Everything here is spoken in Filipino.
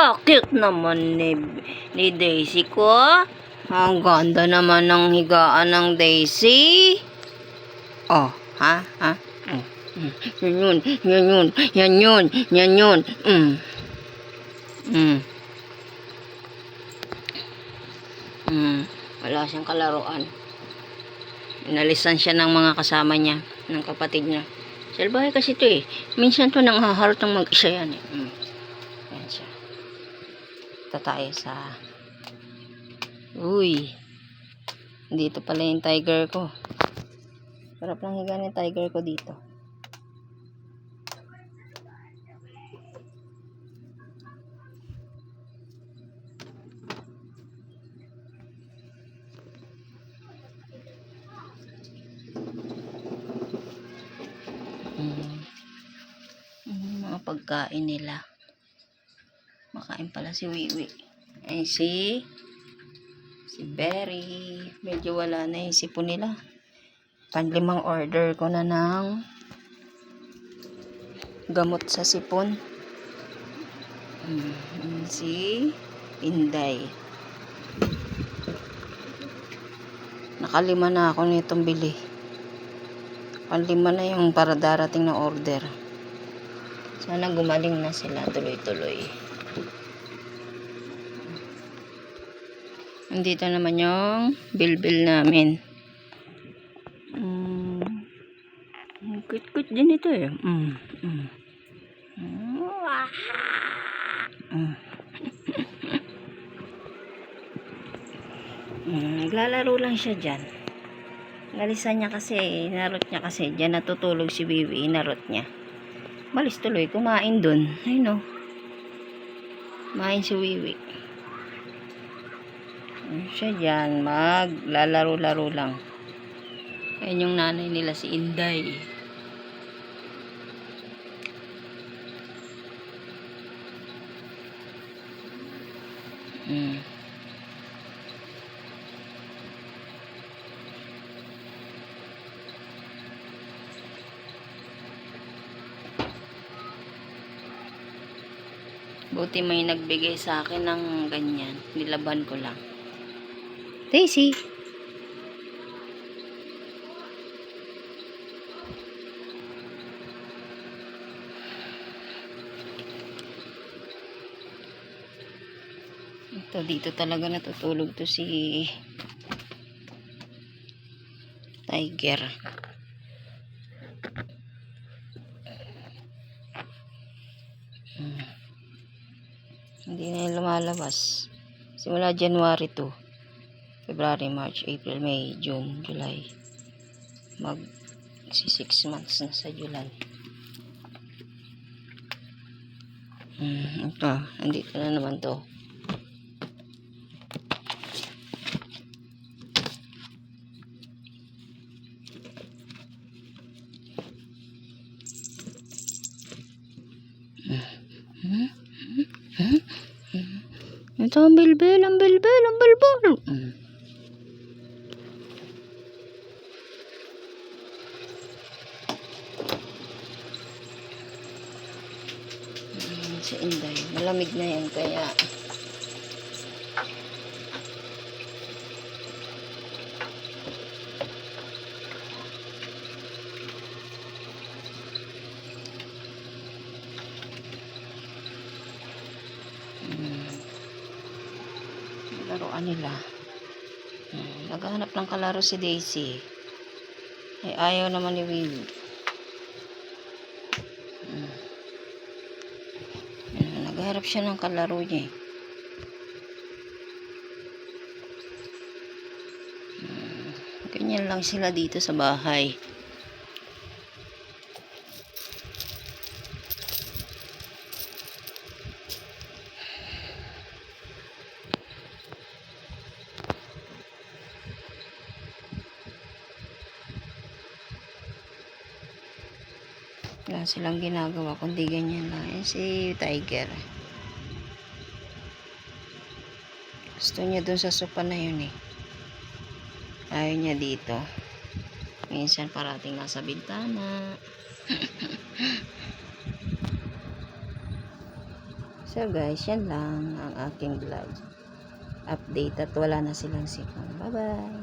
Napaka-cute naman ni, ni Daisy ko. Ang ganda naman ng higaan ng Daisy. Oh, ha? Ha? Mm. Mm. Yan yun, yan yun, yan yun, yan yun. Mm. Mm. Mm. Wala siyang kalaruan. Inalisan siya ng mga kasama niya, ng kapatid niya. Salbahe kasi ito eh. Minsan to nang haharot ng mag-isa yan eh. Mm. Ito tayo sa... Uy. Dito pala yung tiger ko. Sarap lang higa ng tiger ko dito. Mm. Mm, mga pagkain nila. Makain pala si Wiwi. Ay si si Berry. Medyo wala na yung sipon nila. Panlimang order ko na ng gamot sa sipon. Mm, mm, si Inday. Nakalima na ako nitong bili. Panlima na yung para darating na order. Sana gumaling na sila tuloy-tuloy. Nandito naman yung bilbil namin. Mm. Cute-cute din ito eh. Mm. Mm. Mm. mm. Naglalaro lang siya dyan. Nalisan niya kasi, inarot niya kasi, dyan natutulog si Bibi, inarot niya. Malis tuloy, kumain dun. Ay no. Kumain si Wiwi. Ayun Siya dyan, maglalaro-laro lang. Ayan yung nanay nila, si Inday. Mm. Buti may nagbigay sa akin ng ganyan. Nilaban ko lang. Daisy! Ito, dito talaga natutulog to si Tiger. Hindi na yan lumalabas. Simula January 2. February, March, April, May, June, July. Mag si 6 months na sa July. Hmm, ito. Andito na naman to. Hmm? Hmm? Hmm? Ito ang bilbil, ang bilbil, ang bilbil. Hmm, si Inday. Malamig na yan kaya Hmm. Laruan nila. Hmm. Naghahanap ng kalaro si Daisy. Ay ayaw naman ni Will. Hmm. Hmm, Naghahanap siya ng kalaro niya. eh. Hmm. Ganyan lang sila dito sa bahay. Wala silang ginagawa kundi ganyan lang. Yan si Tiger. Gusto niya dun sa sopa na yun eh. Ayaw niya dito. Minsan parating nasa bintana. So guys, yan lang ang aking vlog. Update at wala na silang sikong. Bye-bye!